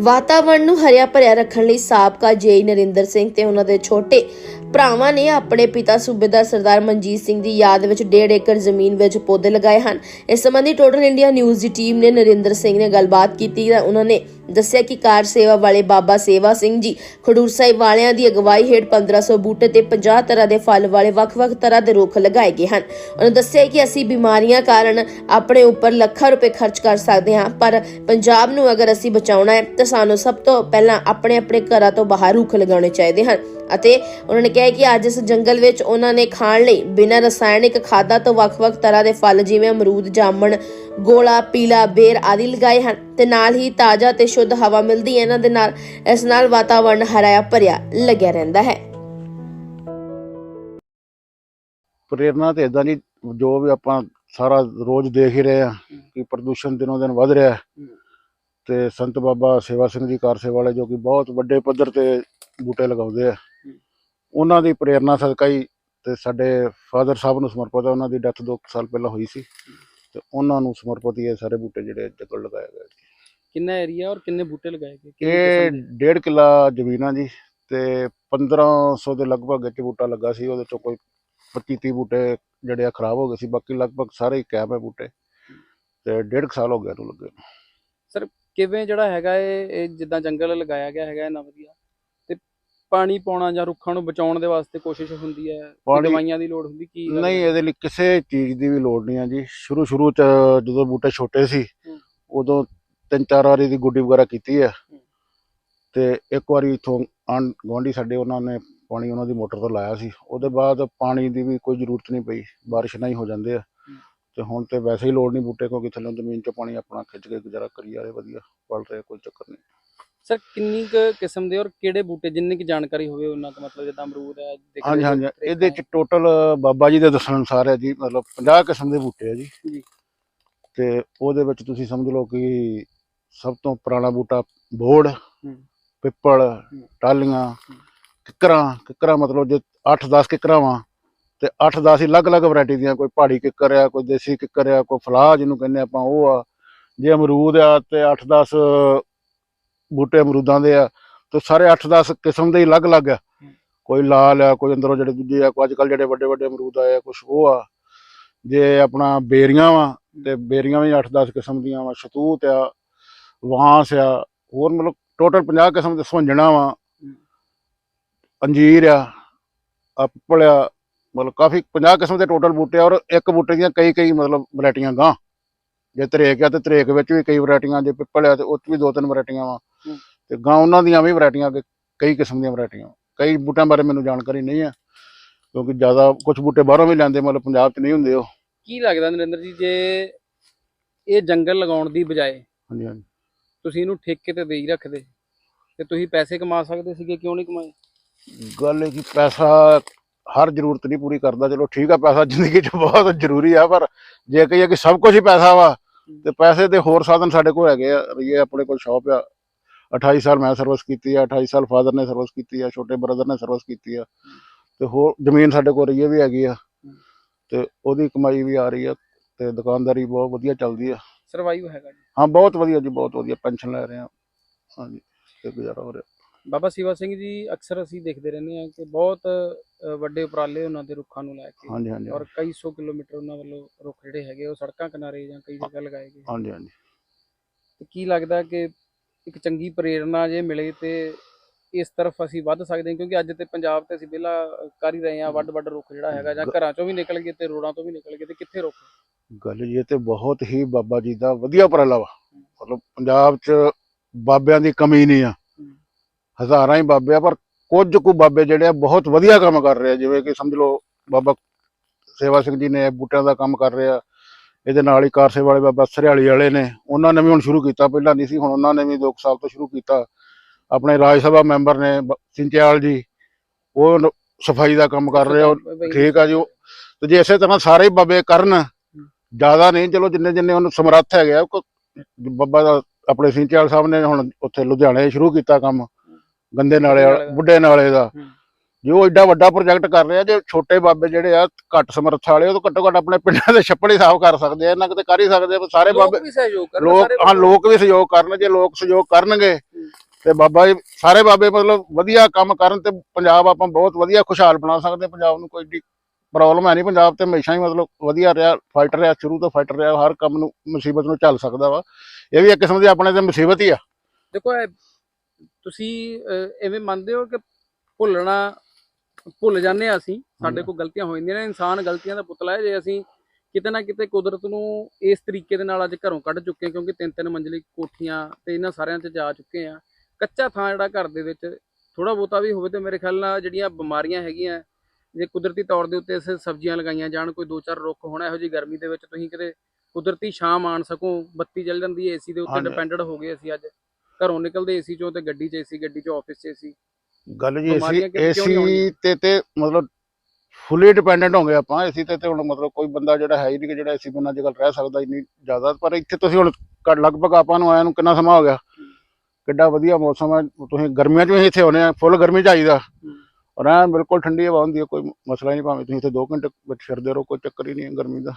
ਵਾਤਾਵਰਣ ਨੂੰ ਹਰਿਆ ਭਰਿਆ ਰੱਖਣ ਲਈ ਸਾਬਕਾ ਜੇਈ ਨਰਿੰਦਰ ਸਿੰਘ ਤੇ ਉਹਨਾਂ ਦੇ ਛੋਟੇ ਭਰਾਵਾਂ ਨੇ ਆਪਣੇ ਪਿਤਾ ਸੂਬੇਦਾਰ ਸਰਦਾਰ ਮਨਜੀਤ ਸਿੰਘ ਦੀ ਯਾਦ ਵਿੱਚ 1.5 ਏਕੜ ਜ਼ਮੀਨ ਵਿੱਚ ਪੌਦੇ ਲਗਾਏ ਹਨ। ਇਸ ਸੰਬੰਧੀ ਟੋਟਲ ਇੰਡੀਆ ਨਿਊਜ਼ ਦੀ ਟੀਮ ਨੇ ਨਰਿੰਦਰ ਸਿੰਘ ਨੇ ਗੱਲਬਾਤ ਕੀਤੀ ਤਾਂ ਉਹਨਾਂ ਨੇ ਦੱਸਿਆ ਕਿ ਕਾਰ ਸੇਵਾ ਵਾਲੇ ਬਾਬਾ ਸੇਵਾ ਸਿੰਘ ਜੀ ਖਡੂਰ ਸਾਹਿਬ ਵਾਲਿਆਂ ਦੀ ਅਗਵਾਈ ਹੇਠ 1500 ਬੂਟੇ ਤੇ 50 ਤਰ੍ਹਾਂ ਦੇ ਫਲ ਵਾਲੇ ਵੱਖ-ਵੱਖ ਤਰ੍ਹਾਂ ਦੇ ਰੁੱਖ ਲਗਾਏ ਗਏ ਹਨ। ਉਹਨਾਂ ਦੱਸਿਆ ਕਿ ਅਸੀਂ ਬਿਮਾਰੀਆਂ ਕਾਰਨ ਆਪਣੇ ਉੱਪਰ ਲੱਖਾਂ ਰੁਪਏ ਖਰਚ ਕਰ ਸਕਦੇ ਹਾਂ, ਪਰ ਪੰਜਾਬ ਨੂੰ ਅਗਰ ਅਸੀਂ ਬਚਾਉਣਾ ਹੈ, ਤਾਂ ਸਾਨੂੰ ਸਭ ਤੋਂ ਪਹਿਲਾਂ ਆਪਣੇ ਆਪਣੇ ਘਰਾਂ ਤੋਂ ਬਾਹਰ ਰੁੱਖ ਲਗਾਉਣੇ ਚਾਹੀਦੇ ਹਨ। ਅਤੇ ਉਹਨਾਂ ਨੇ ਕਿਹਾ ਕਿ ਅੱਜ ਇਸ ਜੰਗਲ ਵਿੱਚ ਉਹਨਾਂ ਨੇ ਖਾਣ ਲਈ ਬਿਨਾਂ ਰਸਾਇਣਿਕ ਖਾਦਾਂ ਤੋਂ ਵੱਖ-ਵੱਖ ਤਰ੍ਹਾਂ ਦੇ ਫਲ ਜਿਵੇਂ ਅਮਰੂਦ, ਜਾਮਣ ਗੋਲਾ, ਪੀਲਾ, ਬੇਰ ਆਦਿ ਲਗਾਏ ਹਨ ਤੇ ਨਾਲ ਹੀ ਤਾਜ਼ਾ ਤੇ ਸ਼ੁੱਧ ਹਵਾ ਮਿਲਦੀ ਹੈ। ਇਹਨਾਂ ਦੇ ਨਾਲ ਇਸ ਨਾਲ ਵਾਤਾਵਰਣ ਹਰਾਇਆ ਭਰਿਆ ਲੱਗਿਆ ਰਹਿੰਦਾ ਹੈ। ਪ੍ਰੇਰਨਾ ਤੇ ਇਦਾਂ ਦੀ ਜੋ ਵੀ ਆਪਾਂ ਸਾਰਾ ਰੋਜ਼ ਦੇਖ ਹੀ ਰਹੇ ਆ ਕਿ ਪ੍ਰਦੂਸ਼ਣ ਦਿਨੋਂ ਦਿਨ ਵੱਧ ਰਿਹਾ ਤੇ ਸੰਤ ਬਾਬਾ ਸੇਵਾ ਸਿੰਘ ਜੀ ਕਾਰ ਵਾਲੇ ਜੋ ਕਿ ਬਹੁਤ ਵੱਡੇ ਪੱਧਰ ਤੇ ਬੂਟੇ ਲਗਾਉਂਦੇ ਆ, ਉਹਨਾਂ ਦੀ ਪ੍ਰੇਰਨਾ ਸਦਕਾ ਹੀ ਤੇ ਸਾਡੇ ਫਾਦਰ ਸਾਹਿਬ ਨੂੰ ਸਮਰਪਿਤ ਹੈ। ਉਹਨਾਂ ਦੀ ਡੈਥ 2 ਸਾਲ ਪਹਿਲਾਂ ਹੋਈ ਸੀ। ਤੇ ਉਹਨਾਂ ਨੂੰ ਸਮਰਪਿਤ ਇਹ ਸਾਰੇ ਬੂਟੇ ਜਿਹੜੇ ਜੱਗਲ ਲਗਾਏ ਗਏ ਕਿੰਨਾ ਏਰੀਆ ਔਰ ਕਿੰਨੇ ਬੂਟੇ ਲਗਾਏ ਗਏ ਕਿੰਨੀ ਇਹ ਕਿਸਮ? ਡੇਢ ਕਿੱਲਾ ਜ਼ਮੀਨ ਆ ਜੀ ਤੇ 1500 ਦੇ ਲਗਭਗ ਇੱਥੇ ਬੂਟਾ ਲੱਗਾ ਸੀ ਉਹਦੇ ਚੋਂ ਕੋਈ 25 30 ਬੂਟੇ ਜਿਹੜੇ ਆ ਖਰਾਬ ਹੋ ਗਏ ਸੀ ਬਾਕੀ ਲਗਭਗ ਸਾਰੇ ਹੀ ਕਾਇਮ ਹੈ ਬੂਟੇ ਤੇ ਡੇਢ ਕੁ ਸਾਲ ਹੋ ਗਿਆ ਇਹਨੂੰ ਲੱਗੇ ਨੂੰ। ਕਿਵੇਂ ਜਿਹੜਾ ਹੈਗਾ ਇਹ ਇਹ ਜਿੱਦਾਂ ਜੰਗਲ ਲਗਾਇਆ ਗਿਆ ਹੈਗਾ ਇੰਨਾ ਵਧੀਆ ਪਾਣੀ ਪਾਉਣਾ ਜਾਂ ਰੁੱਖਾਂ ਨੂੰ ਬਚਾਉਣ ਦੇ ਵਾਸਤੇ ਕੋਸ਼ਿਸ਼ ਹੁੰਦੀ ਹੈ ਕੋਈ ਦਵਾਈਆਂ ਦੀ ਲੋੜ ਹੁੰਦੀ ਕੀ ਨਹੀਂ? ਇਹਦੇ ਲਈ ਕਿਸੇ ਚੀਜ਼ ਦੀ ਵੀ ਲੋੜ ਨਹੀਂ ਆ ਜੀ ਸ਼ੁਰੂ ਸ਼ੁਰੂ ਚ ਜਦੋਂ ਬੂਟੇ ਛੋਟੇ ਸੀ। ਉਦੋਂ ਤਿੰਨ ਚਾਰ ਵਾਰੀ ਦੀ ਗੁੱਡੀ ਵਗੈਰਾ ਕੀਤੀ ਹੈ। ਤੇ ਇੱਕ ਵਾਰੀ ਇਥੋਂ ਗੁਆਂਢੀ ਸਾਡੇ ਉਹਨਾਂ ਨੇ ਪਾਣੀ ਉਹਨਾਂ ਦੀ ਮੋਟਰ ਤੋਂ ਲਾਇਆ ਸੀ ਉਹਦੇ ਬਾਅਦ ਪਾਣੀ ਦੀ ਵੀ ਕੋਈ ਜ਼ਰੂਰਤ ਨਹੀਂ ਪਈ ਬਾਰਿਸ਼ ਨਾਲ ਹੀ ਹੋ ਜਾਂਦੇ ਆ। ਤੇ ਹੁਣ ਤੇ ਵੈਸੇ ਹੀ ਲੋੜ ਨਹੀਂ ਬੂਟੇ ਕਿਉਂਕਿ ਥੱਲੇ ਜ਼ਮੀਨ 'ਚ ਪਾਣੀ ਆਪਣਾ ਖਿੱਚ ਕੇ ਗੁਜ਼ਾਰਾ ਕਰੀ ਜਾ ਰਹੇ ਵਧੀਆ ਪਲ ਰਹੇ ਕੋਈ ਚੱਕਰ ਨਹੀਂ ਸਰ ਕਿੰਨੀ ਕੁ ਕਿਸਮ ਦੇ ਔਰ ਕਿਹੜੇ ਬੂਟੇ ਜਿੰਨੀ ਕੁ ਜਾਣਕਾਰੀ ਹੋਵੇ ਉਹਨਾਂ ਦਾ ਮਤਲਬ ਜਿੱਦਾਂ ਅਮਰੂਦ ਹੈ ਹਾਂਜੀ ਹਾਂਜੀ। ਇਹਦੇ ਚ ਟੋਟਲ ਬਾਬਾ ਜੀ ਦੇ ਦੱਸਣ ਅਨੁਸਾਰ ਹੈ ਜੀ ਮਤਲਬ 50 ਕਿਸਮ ਦੇ ਬੂਟੇ ਆ ਜੀ। ਜੀ। ਤੇ ਉਹਦੇ ਵਿੱਚ ਤੁਸੀਂ ਸਮਝ ਲਓ ਕਿ ਸਭ ਤੋਂ ਪੁਰਾਣਾ ਬੂਟਾ ਬੋੜ। ਪਿੱਪਲ ਟਾਲੀਆਂ ਕਿੱਕਰਾਂ ਕਿੱਕਰਾਂ ਮਤਲਬ ਜੇ 8-10 ਕਿੱਕਰਾਂ ਵਾਂ ਤੇ 8-10 ਹੀ ਅਲੱਗ-ਅਲੱਗ ਵੈਰਾਈਟੀ ਦੀਆਂ ਕੋਈ ਪਹਾੜੀ ਕਿੱਕਰ ਆ ਕੋਈ ਦੇਸੀ ਕਿੱਕਰ ਆ ਕੋਈ ਫਲਾਹ ਜਿਹਨੂੰ ਕਹਿੰਦੇ ਆਪਾਂ ਉਹ ਆ। ਜੇ ਅਮਰੂਦ ਆ ਤੇ 8-10 ਬੂਟੇ ਅਮਰੂਦਾਂ ਦੇ ਆ, ਤੇ ਸਾਰੇ 8-10 ਕਿਸਮ ਦੇ ਅਲੱਗ-ਅਲੱਗ ਆ। ਕੋਈ ਲਾਲ ਆ, ਕੋਈ ਅੰਦਰੋਂ ਜਿਹੜੇ ਦੂਜੇ ਆ, ਕੋਈ ਅੱਜ ਕੱਲ ਜਿਹੜੇ ਵੱਡੇ ਵੱਡੇ ਅਮਰੂਦ ਆਏ ਆ ਕੁਝ ਉਹ ਆ। ਜੇ ਆਪਣਾ ਬੇਰੀਆਂ ਵਾ, ਤੇ ਬੇਰੀਆਂ ਵੀ 8-10 ਕਿਸਮ ਦੀਆਂ ਵਾ, ਸ਼ਤੂਤ ਆ, ਵਾਂਸ ਆ, ਹੋਰ ਮਤਲਬ ਟੋਟਲ 50 ਕਿਸਮ ਦੇ ਸੁੰਝਣਾ ਵਾ। ਅੰਜੀਰ ਆ ਆ ਆ, ਮਤਲਬ ਕਾਫੀ 50 ਕਿਸਮ ਦੇ ਟੋਟਲ ਬੂਟੇ ਆ, ਔਰ ਇੱਕ ਬੂਟੇ ਦੀਆਂ ਕਈ ਕਈ ਮਤਲਬ ਵੈਰਾਈਟੀਆਂ ਗਾਂ। ਜੇ ਤਰੇਕ ਆ, ਤੇ ਤਰੇਕ ਵਿੱਚ ਵੀ ਕਈ ਵੈਰਾਈਟੀਆਂ ਜੇ ਪਿੱਪਲ ਆ, ਤੇ ਉਹ 'ਚ ਵੀ ਦੋ ਤਿੰਨ ਵੈਰਾਈਟੀਆਂ ਵਾ। ਤੇ ਗਾਂ ਉਹਨਾਂ ਦੀਆਂ ਵੀ ਵੈਰਾਈਟੀਆਂ ਕਈ ਕਿਸਮ ਦੀਆਂ ਵੈਰਾਈਟੀਆਂ। ਕਈ ਬੂਟਿਆਂ ਬਾਰੇ ਮੈਨੂੰ ਜਾਣਕਾਰੀ ਨਹੀਂ ਆ ਕਿਉਂਕਿ ਜ਼ਿਆਦਾ ਕੁਝ ਬੂਟੇ ਬਾਹਰੋਂ ਵੀ ਲੈਂਦੇ ਮਤਲਬ ਪੰਜਾਬ 'ਚ ਨਹੀਂ ਹੁੰਦੇ ਉਹ। ਕੀ ਲੱਗਦਾ ਨਰਿੰਦਰ ਜੀ ਜੇ ਇਹ ਜੰਗਲ ਲਗਾਉਣ ਦੀ ਬਜਾਏ ਹਾਂਜੀ ਹਾਂਜੀ। ਤੁਸੀਂ ਇਹਨੂੰ ਠੇਕੇ ਤੇ ਦੇਈ ਰੱਖਦੇ ਤੇ ਤੁਸੀਂ ਪੈਸੇ ਕਮਾ ਸਕਦੇ ਸੀਗੇ ਕਿਉਂ ਨਹੀਂ ਕਮਾਏ? ਗੱਲ ਇਹ ਕਿ ਪੈਸਾ ਹਰ ਜ਼ਰੂਰਤ ਨਹੀਂ ਪੂਰੀ ਕਰਦਾ। ਚਲੋ ਠੀਕ ਆ ਪੈਸਾ ਜ਼ਿੰਦਗੀ 'ਚ ਬਹੁਤ ਜ਼ਰੂਰੀ ਆ ਪਰ ਜੇ ਕਹੀਏ ਕਿ ਸਭ ਕੁਝ ਹੀ ਪੈਸਾ ਵਾ ਤੇ ਪੈਸੇ ਦੇ ਹੋਰ ਸਾਧਨ ਸਾਡੇ ਕੋਲ ਹੈਗੇ ਆ ਇਹ ਆਪਣੇ ਕੋਲ ਸ਼ਾਪ ਆ 28 ਸਾਲ ਮੈਂ ਸਰਵਿਸ ਕੀਤੀ ਆ 28 ਸਾਲ ਫਾਦਰ ਨੇ ਸਰਵਿਸ ਕੀਤੀ ਆ ਛੋਟੇ ਬ੍ਰਦਰ ਨੇ ਸਰਵਿਸ ਕੀਤੀ ਆ। ਤੇ ਹੋਰ ਜ਼ਮੀਨ ਸਾਡੇ ਕੋਲ ਰਹੀਏ ਵੀ ਹੈਗੀ ਆ। ਤੇ ਉਹਦੀ ਕਮਾਈ ਵੀ ਆ ਰਹੀ ਆ ਤੇ ਦੁਕਾਨਦਾਰੀ ਬਹੁਤ ਵਧੀਆ ਚੱਲਦੀ ਆ। ਸਰਵਾਈਵ ਹੈਗਾ ਜੀ। ਹਾਂ ਬਹੁਤ ਵਧੀਆ ਜੀ ਬਹੁਤ ਵਧੀਆ ਪੈਨਸ਼ਨ ਲੈ ਰਹੇ ਆ। ਹਾਂਜੀ ਤੇ ਗੁਜ਼ਾਰਾ ਹੋ ਰਿਹਾ। ਬਾਬਾ ਸਿਵਾ ਸਿੰਘ ਜੀ ਅਕਸਰ ਅਸੀਂ ਦੇਖਦੇ ਰਹਿੰਦੇ ਹਾਂ ਕਿ ਬਹੁਤ ਵੱਡੇ ਉਪਰਾਲੇ ਉਹਨਾਂ ਦੇ ਰੁੱਖਾਂ ਨੂੰ ਲੈ ਕੇ ਹਾਂਜੀ ਹਾਂਜੀ ਔਰ ਕਈ ਸੌ ਕਿਲੋਮੀਟਰ ਉਹਨਾਂ ਵੱਲੋਂ ਰੁੱਖ ਜਿਹੜੇ ਹੈਗੇ ਉਹ ਸੜਕਾਂ ਕਿਨਾਰੇ ਜਾਂ ਕਈ ਜਗ੍ਹਾ ਲਗਾਏ ਗਏ। ਹਾਂਜੀ ਹਾਂਜੀ। ਤੇ ਕੀ ਲੱਗਦਾ ਕਿ ਇੱਕ ਚੰਗੀ ਪ੍ਰੇਰਣਾ ਜੇ ਮਿਲੇ ਤੇ ਇਸ ਤਰਫ ਅਸੀਂ ਵੱਧ ਸਕਦੇ ਹਾਂ ਕਿਉਂਕਿ ਅੱਜ ਤੇ ਪੰਜਾਬ ਤੇ ਅਸੀਂ ਵਿਹਲਾ ਕਰ ਹੀ ਰਹੇ ਹਾਂ ਵੱਡ ਵੱਡ ਰੁੱਖ ਜਿਹੜਾ ਹੈਗਾ ਜਾਂ ਘਰਾਂ ਚੋਂ ਵੀ ਨਿਕਲ ਗਏ ਤੇ ਰੋਡਾਂ ਤੋਂ ਵੀ ਨਿਕਲ ਗਏ ਤੇ ਕਿੱਥੇ ਰੁੱਖ? ਗੱਲ ਇਹ ਤੇ ਬਹੁਤ ਹੀ ਬਾਬਾ ਜੀ ਦਾ ਵਧੀਆ ਉਪਰਾਲਾ ਵਾ। ਮਤਲਬ ਪੰਜਾਬ 'ਚ ਬਾਬਿਆਂ ਦੀ ਕਮੀ ਨਹੀਂ ਆ। ਹਜ਼ਾਰਾਂ ਹੀ ਬਾਬੇ ਆ ਪਰ ਕੁਝ ਕੁ ਬਾਬੇ ਜਿਹੜੇ ਆ ਬਹੁਤ ਵਧੀਆ ਕੰਮ ਕਰ ਰਹੇ ਆ। ਜਿਵੇਂ ਕਿ ਸਮਝ ਲਓ ਬਾਬਾ ਸੇਵਾ ਸਿੰਘ ਜੀ ਨੇ ਬੂਟਿਆਂ ਦਾ ਕੰਮ ਕਰ ਰਹੇ ਇਹਦੇ ਨਾਲ ਹੀ ਕਾਰ ਸੇਵਾ ਵਾਲੇ ਬਾਬਾ ਸਰਿਆਲੀ ਵਾਲੇ ਨੇ। ਉਹਨਾਂ ਨੇ ਵੀ ਹੁਣ ਸ਼ੁਰੂ ਕੀਤਾ ਪਹਿਲਾਂ ਨਹੀਂ ਸੀ ਹੁਣ ਉਹਨਾਂ ਨੇ ਵੀ 2 ਸਾਲ ਤੋਂ ਸ਼ੁਰੂ ਕੀਤਾ। ਆਪਣੇ ਰਾਜ ਸਭਾ ਮੈਂਬਰ ਨੇ ਸਿੰਚਿਆਲ ਜੀ ਉਹ ਸਫ਼ਾਈ ਦਾ ਕੰਮ ਕਰ ਰਹੇ ਆ ਠੀਕ ਆ ਜੀ ਉਹ ਤੇ ਜੇ ਇਸੇ ਤਰ੍ਹਾਂ ਸਾਰੇ ਬਾਬੇ ਕਰਨ ਜ਼ਿਆਦਾ ਨਹੀਂ ਚਲੋ ਜਿੰਨੇ ਜਿੰਨੇ ਉਹਨੂੰ ਸਮਰੱਥ ਹੈਗੇ ਬਾਬਾ ਦਾ ਆਪਣੇ ਸਿੰਚਾਲ ਸਾਹਿਬ ਨੇ ਹੁਣ ਉੱਥੇ ਲੁਧਿਆਣੇ ਸ਼ੁਰੂ ਕੀਤਾ ਕੰਮ। ਗੰਦੇ ਨਾਲੇ ਵਾਲਾ- ਬੁੱਢੇ ਨਾਲੇ ਦਾ। ਜੇ ਉਹ ਐਡਾ ਵੱਡਾ ਪ੍ਰੋਜੈਕਟ ਕਰ ਰਹੇ ਜੇ ਛੋਟੇ ਬਾਬੇ ਜਿਹੜੇ ਆ ਘੱਟ ਸਮਰੱਥਾ ਵਾਲੇ ਉਹ ਤਾਂ ਘੱਟੋ ਘੱਟ ਆਪਣੇ ਪਿੰਡਾਂ ਦੇ ਛੱਪੜ ਸਾਫ਼ ਕਰ ਸਕਦੇ ਆ ਇਹਨਾਂ ਕਿਤੇ ਕਰ ਹੀ ਸਕਦੇ ਆ ਸਾਰੇ ਬਾਬੇ ਲੋਕ ਵੀ ਸਹਿਯੋਗ ਕਰਨ ਲੋਕ ਸਾਰੇ ਹਾਂ ਲੋਕ ਵੀ ਸਹਿਯੋਗ ਕਰਨ ਜੇ ਲੋਕ ਸਹਿਯੋਗ ਕਰਨਗੇ ਤੇ ਬਾਬਾ ਜੀ ਸਾਰੇ ਬਾਬੇ ਮਤਲਬ ਵਧੀਆ ਕੰਮ ਕਰਨ ਤੇ ਪੰਜਾਬ ਆਪਾਂ ਬਹੁਤ ਵਧੀਆ ਖੁਸ਼ਹਾਲ ਬਣਾ ਸਕਦੇ। ਪੰਜਾਬ ਨੂੰ ਕੋਈ ਏਡੀ ਪ੍ਰੋਬਲਮ ਹੈ ਨਹੀਂ ਪੰਜਾਬ ਤੇ ਹਮੇਸ਼ਾ ਹੀ ਮਤਲਬ ਵਧੀਆ ਰਿਹਾ ਫਾਈਟਰ ਰਿਹਾ ਸ਼ੁਰੂ ਤੋਂ ਫਾਈਟਰ ਰਿਹਾ ਹਰ ਕੰਮ ਨੂੰ ਮੁਸੀਬਤ ਨੂੰ ਝੱਲ ਸਕਦਾ ਵਾ। ਇਹ ਵੀ ਇੱਕ ਕਿਸਮ ਦੀ ਆਪਣੇ ਤੇ ਮੁਸੀਬਤ ਹੀ ਆ। ਦੇਖੋ ਤੁਸੀਂ ਐਵੇਂ ਮੰਨਦੇ ਹੋ ਕਿ ਭੁੱਲਣਾ ਭੁੱਲ ਜਾਂਦੇ ਆ ਅਸੀਂ ਸਾਡੇ। ਕੋਲ ਗਲਤੀਆਂ ਹੋ ਜਾਂਦੀਆਂ ਨੇ ਇਨਸਾਨ ਗਲਤੀਆਂ ਦਾ ਪੁਤਲਾ ਹੈ ਜੇ ਅਸੀਂ ਕਿਤੇ ਨਾ ਕਿਤੇ ਕੁਦਰਤ ਨੂੰ ਇਸ ਤਰੀਕੇ ਦੇ ਨਾਲ ਅੱਜ ਘਰੋਂ ਕੱਢ ਚੁੱਕੇ ਹਾਂ ਕਿਉਂਕਿ ਤਿੰਨ ਤਿੰਨ ਮੰਜ਼ਲੀ ਕੋਠੀਆਂ ਤੇ ਇਹਨਾਂ ਸਾਰਿਆਂ 'ਚ ਜਾ ਚੁੱਕੇ ਆ ਕੱਚਾ ਥਾਂ ਜਿਹੜਾ ਘਰ ਦੇ ਵਿੱਚ ਥੋੜਾ ਬਹੁਤਾ ਵੀ ਹੋਵੇ ਤੇ ਮੇਰੇ ਖਿਆਲ ਨਾਲ ਜਿਹੜੀਆਂ ਬਿਮਾਰੀਆਂ ਹੈਗੀਆਂ ਜੇ ਕੁਦਰਤੀ ਤੌਰ ਦੇ ਉੱਤੇ ਇਸ ਸਬਜ਼ੀਆਂ ਲਗਾਈਆਂ ਜਾਣ ਕੋਈ ਦੋ ਚਾਰ ਰੁੱਖ ਹੋਣਾ ਇਹੋ ਜਿਹੀ ਗਰਮੀ ਦੇ ਵਿੱਚ ਤੁਸੀਂ ਕਿਤੇ ਕੁਦਰਤੀ ਛਾਂ ਮਾਣ ਸਕੋ ਬੱਤੀ ਚੱਲ ਜਾਂਦੀ ਹੈ ਏਸੀ ਦੇ ਉੱਤੇ ਹਾਂਜੀ। ਡਿਪੈਂਡੈਂਟ ਹੋ ਗਏ ਅਸੀਂ ਅੱਜ ਘਰੋਂ ਨਿਕਲਦੇ ਏਸੀ ਚੋਂ ਤੇ ਗੱਡੀ 'ਚ ਏਸੀ ਗੱਡੀ 'ਚ ਆਫਿਸ 'ਚ ਏਸੀ ਗੱਲ ਜੀ ਬਿਮਾਰੀਆਂ ਏਸੀ? ਤੇ ਤੇ ਮਤਲਬ ਫੁੱਲੀ ਡਿਪੈਂਡੈਂਟ ਹੋ ਗਏ ਆਪਾਂ ਏਸੀ ਤੇ ਤੇ ਹੁਣ ਮਤਲਬ ਕੋਈ ਬੰਦਾ ਜਿਹੜਾ ਹੈ ਹੀ ਨਹੀਂ ਕਿ ਜਿਹੜਾ ਏਸੀ ਬਿਨਾਂ ਅੱਜਕੱਲ ਰਹਿ ਸਕਦਾ ਇੰਨੀ ਜ਼ਿਆਦਾ ਪਰ ਇੱਥੇ ਤੁਸੀਂ ਹੁਣ ਲਗਭਗ ਆਪਾਂ ਨੂੰ ਆਇਆ ਨੂੰ ਕਿੰਨਾ ਸਮਾਂ ਹੋ ਗਿਆ? ਕਿੱਡਾ ਵਧੀਆ ਮੌਸਮ ਹੈ ਤੁਸੀਂ ਗਰਮੀਆਂ 'ਚ ਵੀ ਇੱਥੇ ਆਉਨੇ ਆ ਫੁੱਲ ਗਰਮੀ 'ਚ ਆਈਦਾ ਔਰ ਐਨ ਬਿਲਕੁਲ ਠੰਡੀ ਹਵਾ ਹੁੰਦੀ ਹੈ ਕੋਈ ਮਸਲਾ ਨਹੀਂ ਭਾਵੇਂ ਤੁਸੀਂ ਇੱਥੇ 2 ਘੰਟੇ ਵਿੱਚ ਫਿਰਦੇ ਰਹੋ ਕੋਈ ਚੱਕਰ ਹੀ ਨਹੀਂ ਗਰਮੀ ਦਾ।